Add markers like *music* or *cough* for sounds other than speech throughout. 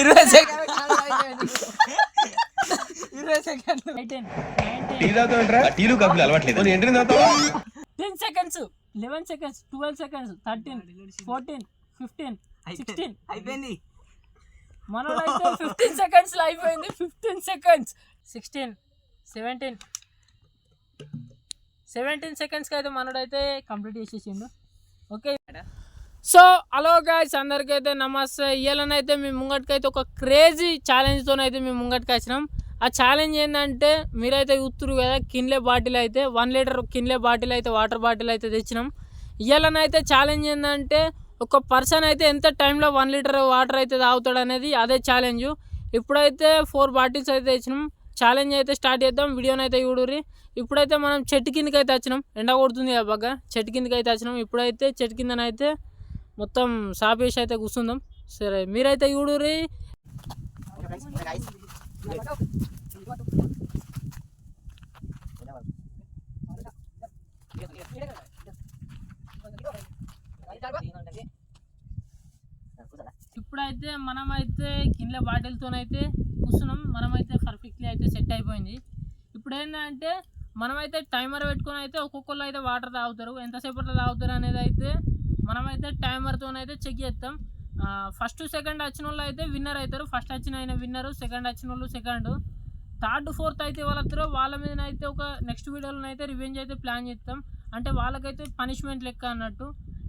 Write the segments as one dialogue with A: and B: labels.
A: ఇరవై సెకండ్. ఇరవై second
B: eighteen
C: tea తాగుతావు టీలు కప్పులు అలవాట్లేదు? ఎంట్రీ తాగుతావా?
B: Ten seconds eleven seconds twelve seconds thirteen fourteen fifteen sixteen
A: అయిపోయింది.
B: ఫిఫ్టీన్ సెకండ్స్లో అయిపోయింది. Fifteen seconds sixteen seventeen seventeen సెకండ్స్కి అయితే మనోడైతే కంప్లీట్ చేసేసిండు. ఓకే సో హలో గాయస్ అందరికైతే నమస్తే. ఇయ్యాలనైతే మీ ముంగటికైతే ఒక క్రేజీ ఛాలెంజ్తోనైతే మేము ముంగటికి వచ్చినాం. ఆ ఛాలెంజ్ ఏంటంటే మీరైతే చూస్తురు కదా కిన్లే బాటిల్ అయితే వన్ లీటర్ కిన్లే బాటిల్ అయితే వాటర్ బాటిల్ అయితే తెచ్చినాం. ఇయ్యాలనైతే ఛాలెంజ్ ఏంటంటే ఒక పర్సన్ అయితే ఎంత టైంలో వన్ లీటర్ వాటర్ అయితే తాగుతాడు అనేది అదే ఛాలెంజ్ ఇప్పుడైతే ఫోర్ బాటిల్స్ అయితే తెచ్చినాం. ఛాలెంజ్ అయితే స్టార్ట్ చేద్దాం. వీడియోని అయితే చూడుర్రి. ఇప్పుడైతే మనం చెట్టు కిందకి అయితే వచ్చినాం. ఎండ కొడుతుంది కదా బాగా చెట్టు కిందకి అయితే వచ్చినాం. ఇప్పుడైతే చెట్టు కిందనైతే మొత్తం సాపేసి అయితే కూర్చుందాం. సరే మీరైతే చూడుర్రి. ఇప్పుడైతే మనమైతే కింద బాటిల్తోనైతే కూర్చున్నాం. మనమైతే పర్ఫెక్ట్లీ అయితే సెట్ అయిపోయింది. ఇప్పుడు ఏంటంటే మనమైతే టైమర్ పెట్టుకొని అయితే ఒక్కొక్కరు అయితే వాటర్ తాగుతారు. ఎంతసేపట్లో తాగుతారు అనేది అయితే మనమైతే టైమర్తోనైతే చెక్ చేస్తాం ఫస్ట్ సెకండ్ వచ్చిన వాళ్ళు అయితే విన్నర్ అవుతారు ఫస్ట్ వచ్చిన ఆయన విన్నరు సెకండ్ వచ్చిన వాళ్ళు సెకండ్ థర్డ్ ఫోర్త్ అయితే వాళ్ళు వస్తారు వాళ్ళ మీద అయితే ఒక నెక్స్ట్ వీడియోలో అయితే రివెంజ్ అయితే ప్లాన్ చేస్తాం అంటే వాళ్ళకైతే పనిష్మెంట్ లెక్క అన్నట్టు.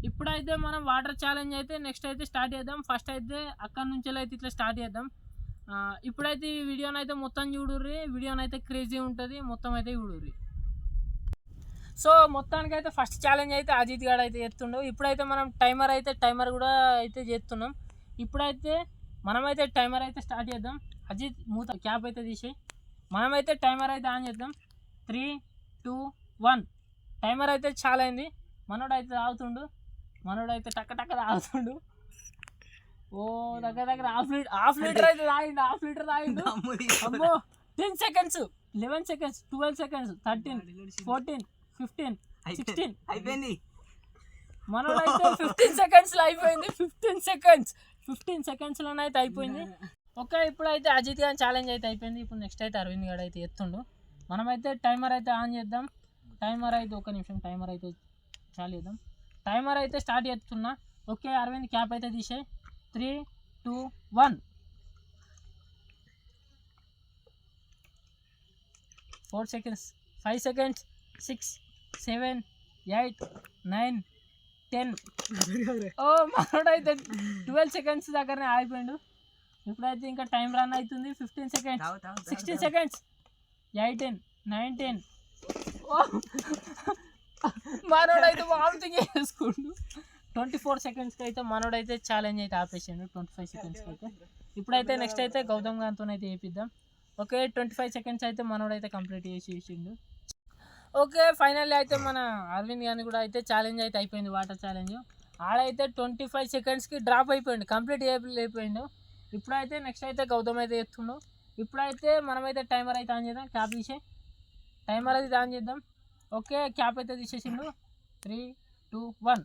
B: ఇప్పుడైతే మనం వాటర్ ఛాలెంజ్ అయితే నెక్స్ట్ అయితే స్టార్ట్ చేద్దాం. ఫస్ట్ అయితే అక్కడి నుంచి అయితే ఇట్లా స్టార్ట్ చేద్దాం. ఇప్పుడైతే ఈ వీడియోని అయితే మొత్తం చూడుర్రి. వీడియోని అయితే క్రేజీ ఉంటుంది. మొత్తం అయితే చూడుర్రి. సో మొత్తానికి అయితే ఫస్ట్ ఛాలెంజ్ అయితే అజిత్ గారు అయితే చేస్తుండు. ఇప్పుడైతే మనం టైమర్ అయితే టైమర్ కూడా అయితే చేస్తున్నాం. ఇప్పుడైతే మనమైతే టైమర్ అయితే స్టార్ట్ చేద్దాం. అజిత్ మూత క్యాప్ అయితే తీసి మనమైతే టైమర్ అయితే ఆన్ చేద్దాం. త్రీ టూ వన్ టైమర్ అయితే చాలా అయింది. మనోడు అయితే తాగుతుండు మనోడు అయితే టక్క టక్క తాగుతుండు. ఓ దగ్గర దగ్గర హాఫ్ లీటర్ హాఫ్ లీటర్ అయితే తాగిండు హాఫ్ లీటర్ తాగిండు. అమ్మో ten seconds eleven seconds twelve seconds thirteen fourteen fifteen sixteen
A: అయిపోయింది.
B: మనోడైతే ఫిఫ్టీన్ సెకండ్స్లో అయిపోయింది. ఫిఫ్టీన్ సెకండ్స్ ఫిఫ్టీన్ సెకండ్స్లోనే అయితే అయిపోయింది. ఓకే ఇప్పుడైతే అజిత్ గారి ఛాలెంజ్ అయితే అయిపోయింది. ఇప్పుడు నెక్స్ట్ అయితే అరవింద్ గారు అయితే ఎత్తుండు. మనమైతే టైమర్ అయితే ఆన్ చేద్దాం. టైమర్ అయితే ఒక నిమిషం టైమర్ అయితే చాలు చేద్దాం టైమర్ అయితే స్టార్ట్ చేస్తున్నా. ఓకే అరవింద్ క్యాప్ అయితే తీసే. Three two one four seconds five seconds six seven eight nine ten. ఓ మనోడైతే ట్వెల్వ్ సెకండ్స్ దగ్గరనే ఆగిపోయిండు. ఇప్పుడైతే ఇంకా టైం రన్ అవుతుంది. Fifteen seconds. Sixteen seconds. Eighteen nineteen. మనోడైతే vomiting చేసుకుండు. ట్వంటీ ఫోర్ సెకండ్స్కి అయితే మనోడైతే ఛాలెంజ్ అయితే ఆపేసిండు. ట్వంటీ ఫైవ్ సెకండ్స్కి అయితే. ఇప్పుడైతే నెక్స్ట్ అయితే గౌతమ్ గారితో అయితే వేపిద్దాం ఓకే ట్వంటీ ఫైవ్ సెకండ్స్ అయితే మనోడైతే కంప్లీట్ చేసి ఇచ్చిండు. ఓకే ఫైనల్లీ అయితే మన అరవింద్ గాని కూడా అయితే ఛాలెంజ్ అయితే అయిపోయింది వాటర్ ఛాలెంజ్ ఆడైతే ట్వంటీ ఫైవ్ సెకండ్స్కి డ్రాప్ అయిపోయిండు కంప్లీట్ అయిపోయిండు ఇప్పుడైతే నెక్స్ట్ అయితే గౌతమ్ అయితే ఎత్తుండు. ఇప్పుడైతే మనమైతే టైమర్ అయితే ఆన్ చేద్దాం. క్యాప్ తీసే. టైమర్ అయితే ఆన్ చేద్దాం. ఓకే క్యాప్ అయితే తీసేసిండు. Three two one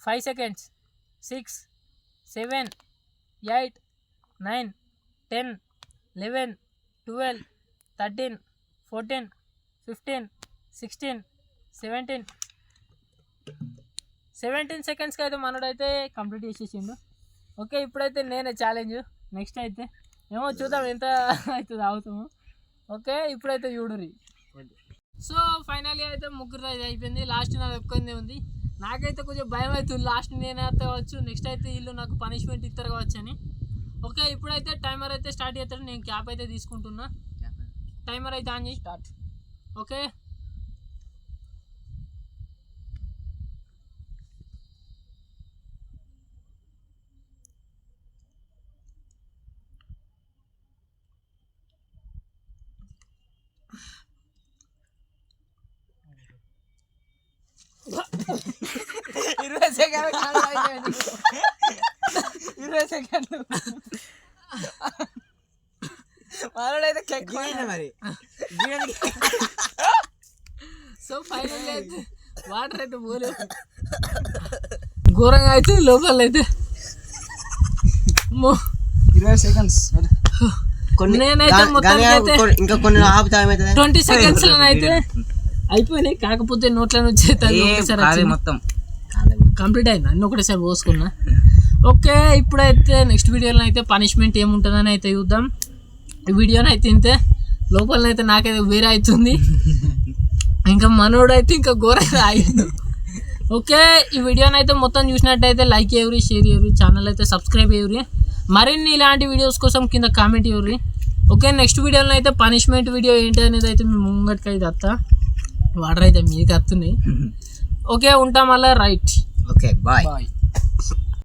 B: five seconds six seven eight nine ten eleven twelve thirteen fourteen fifteen sixteen seventeen. Seventeen సెకండ్స్కి అయితే మనోడైతే కంప్లీట్ చేసేసిండు. ఓకే ఇప్పుడైతే నేనే ఛాలెంజ్ నెక్స్ట్ అయితే. ఏమో చూద్దాం ఎంత అవుతుంది అవుతాము ఓకే ఇప్పుడైతే చూడురి సో ఫైనల్గా అయితే ముగ్గురు అయిపోయింది. లాస్ట్ నాకు ఒక్కందే ఉంది. నాకైతే కొంచెం భయం అవుతుంది. లాస్ట్ నేనే కావచ్చు. నెక్స్ట్ అయితే వీళ్ళు నాకు పనిష్మెంట్ ఇస్తారు కావచ్చు అని. ఓకే ఇప్పుడైతే టైమర్ అయితే స్టార్ట్ చేస్తాడు. నేను క్యాప్ అయితే తీసుకుంటున్నా. టైమర్ అయితే ఆన్ చేసి స్టార్ట్. ఓకే.
A: ఇరవై సెకండ్ అయిపోయింది. ఇరవై సెకండ్ మనోడైతే కేక్
D: మరి?
B: సో ఫైనల్ అయితే వాటర్ అయితే పోలేవు ఘోరంగా అయితే లోపల అయితే.
A: ఇరవై సెకండ్స్.
D: ఇంకా కొన్ని ఆపుతా ఏమవుతుంది
B: ట్వంటీ సెకండ్స్ అయితే అయిపోయినాయి. కాకపోతే నోట్ల నుంచి.
A: మొత్తం.
B: కంప్లీట్ అయింది? అన్నీ ఒకటేసారి పోసుకున్నా. ఓకే ఇప్పుడైతే నెక్స్ట్ వీడియోలో అయితే పనిష్మెంట్ ఏముంటుందని అయితే చూద్దాం. ఈ వీడియోని అయితే ఇంతే. లోపలనైతే నాకైతే వేరే అవుతుంది. *laughs* ఇంకా మనోడు అయితే ఇంకా ఘోరంగా అయింది ఓకే ఈ వీడియోని అయితే మొత్తం చూసినట్టయితే లైక్ చేయరు షేర్ చేయరు ఛానల్ అయితే సబ్స్క్రైబ్ చేయరు మరిన్ని ఇలాంటి వీడియోస్ కోసం కింద కామెంట్ చేయరు ఓకే నెక్స్ట్ వీడియోలో అయితే పనిష్మెంట్ వీడియో ఏంటి అనేది అయితే మేము ముంగటికి అయితే వస్తా వాటర్ అయితే మీకు వస్తున్నాయి. *laughs* ఓకే ఉంటాం అలా రైట్
D: ఓకే బాయ్
A: బాయ్